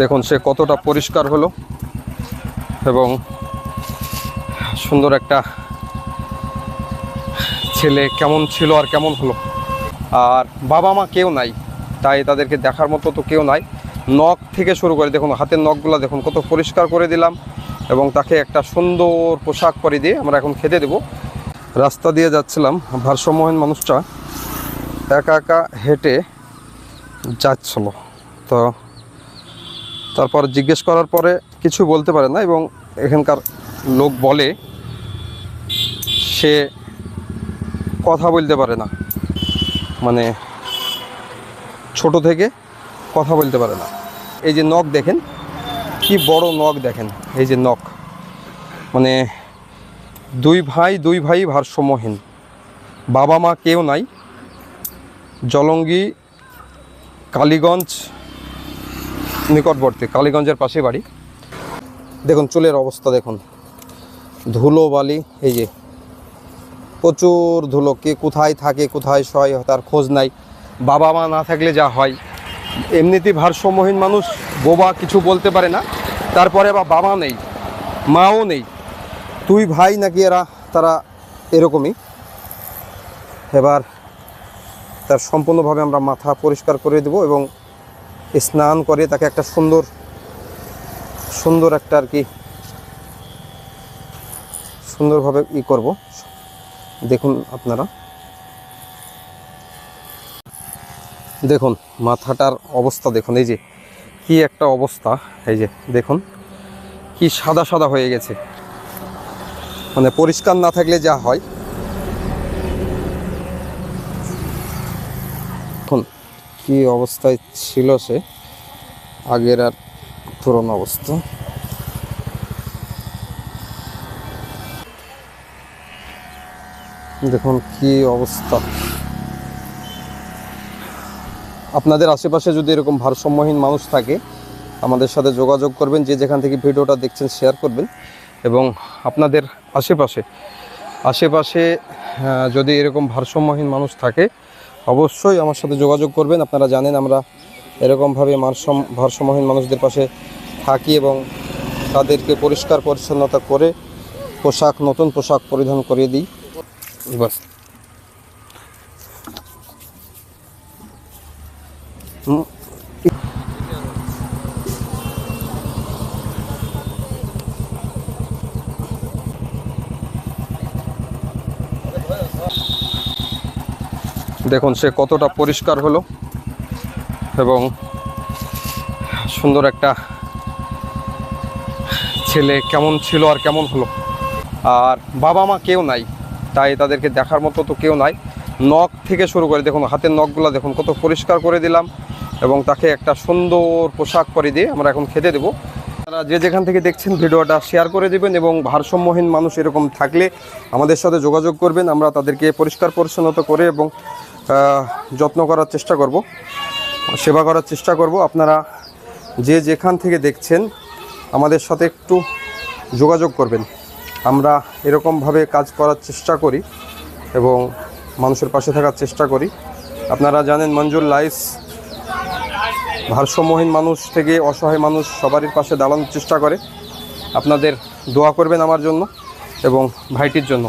দেখুন, সে কতটা পরিষ্কার হলো এবং সুন্দর একটা ছেলে কেমন ছিল আর কেমন হলো। আর বাবা মা কেউ নাই, তাই তাদেরকে দেখার মতো তো কেউ নাই। নখ থেকে শুরু করে, দেখুন, হাতের নখগুলো, দেখুন, কত পরিষ্কার করে দিলাম এবং তাকে একটা সুন্দর পোশাক পরে দিয়ে আমরা এখন খেতে দেব। রাস্তা দিয়ে যাচ্ছিলাম, ভারসাম্যহীন মানুষটা একা একা হেঁটে যাচ্ছিল। তো তারপর জিজ্ঞেস করার পরে কিছু বলতে পারে না এবং এখানকার লোক বলে, সে কথা বলতে পারে না। মানে ছোট থেকে কথা বলতে পারে না। এই যে নখ দেখেন, কি বড় নখ দেখেন, এই যে নখ। মানে দুই ভাই দুই ভাই ভারসাম্যহীন। বাবা মা কেউ নাই। জলঙ্গি, কালীগঞ্জ নিকটবর্তী কালীগঞ্জের পাশে বাড়ি। দেখুন, চুলের অবস্থা দেখুন। ধুলো বালি, এই যে প্রচুর ধুলো, কে কোথায় থাকে, কোথায় শয় তার খোঁজ নাই। বাবা মা না থাকলে যা হয়। এমনিতেই ভারসাম্যহীন মানুষ, বোবা কিছু বলতে পারে না। তারপরে আবার বাবা নেই, মাও নেই। তুই ভাই নাকি এরা, তারা এরকমই। এবার তার সম্পূর্ণভাবে আমরা মাথা পরিষ্কার করে দেব এবং স্নান করে তাকে একটা সুন্দর সুন্দর একটা আর কি সুন্দরভাবে ই করব। দেখুন আপনারা। দেখুন, মাথাটার অবস্থা দেখুন, এই যে কি একটা অবস্থা, এই যে দেখুন, কি সাদা সাদা হয়ে গেছে। মানে পরিষ্কার না থাকলে যা হয়। কি অবস্থায় ছিল সে? আগের আর পুরনো অবস্থা। দেখুন কি অবস্থা। আপনাদের আশেপাশে যদি এরকম ভারসাম্যহীন মানুষ থাকে, আমাদের সাথে যোগাযোগ করবেন, যে যেখান থেকে ভিডিওটা দেখছেন শেয়ার করবেন। এবং আপনাদের আশেপাশে আশেপাশে যদি এরকম ভারসাম্যহীন মানুষ থাকে অবশ্যই আমার সাথে যোগাযোগ করবেন। আপনারা জানেন আমরা এরকমভাবে মানসম ভারসাম্যহীন মানুষদের পাশে থাকি এবং তাদেরকে পরিষ্কার পরিচ্ছন্নতা করে পোশাক নতুন পোশাক পরিধান করিয়ে দিই। বাস। হুম, দেখুন, সে কতটা পরিষ্কার হলো এবং সুন্দর একটা ছেলে কেমন ছিল আর কেমন হলো। আর বাবা মা কেউ নাই, তাই তাদেরকে দেখার মতো তো কেউ নাই। নখ থেকে শুরু করে, দেখুন, হাতের নখগুলো, দেখুন, কত পরিষ্কার করে দিলাম এবং তাকে একটা সুন্দর পোশাক পরে দিয়ে আমরা এখন খেতে দেবো। আপনারা যে যেখান থেকে দেখছেন, ভিডিওটা শেয়ার করে দেবেন এবং ভারসাম্যহীন মানুষ এরকম থাকলে আমাদের সাথে যোগাযোগ করবেন। আমরা তাদেরকে পরিষ্কার পরিচ্ছন্নতা করে এবং যত্ন করার চেষ্টা করব, সেবা করার চেষ্টা করব। আপনারা যে যেখান থেকে দেখছেন, আমাদের সাথে একটু যোগাযোগ করবেন। আমরা এরকমভাবে কাজ করার চেষ্টা করি এবং মানুষের পাশে থাকার চেষ্টা করি। আপনারা জানেন, মঞ্জুর লাইস ভারসাম্যহীন মানুষ থেকে অসহায় মানুষ সবারই পাশে দাঁড়ানোর চেষ্টা করে। আপনাদের দোয়া করবেন আমার জন্য এবং ভাইটির জন্য।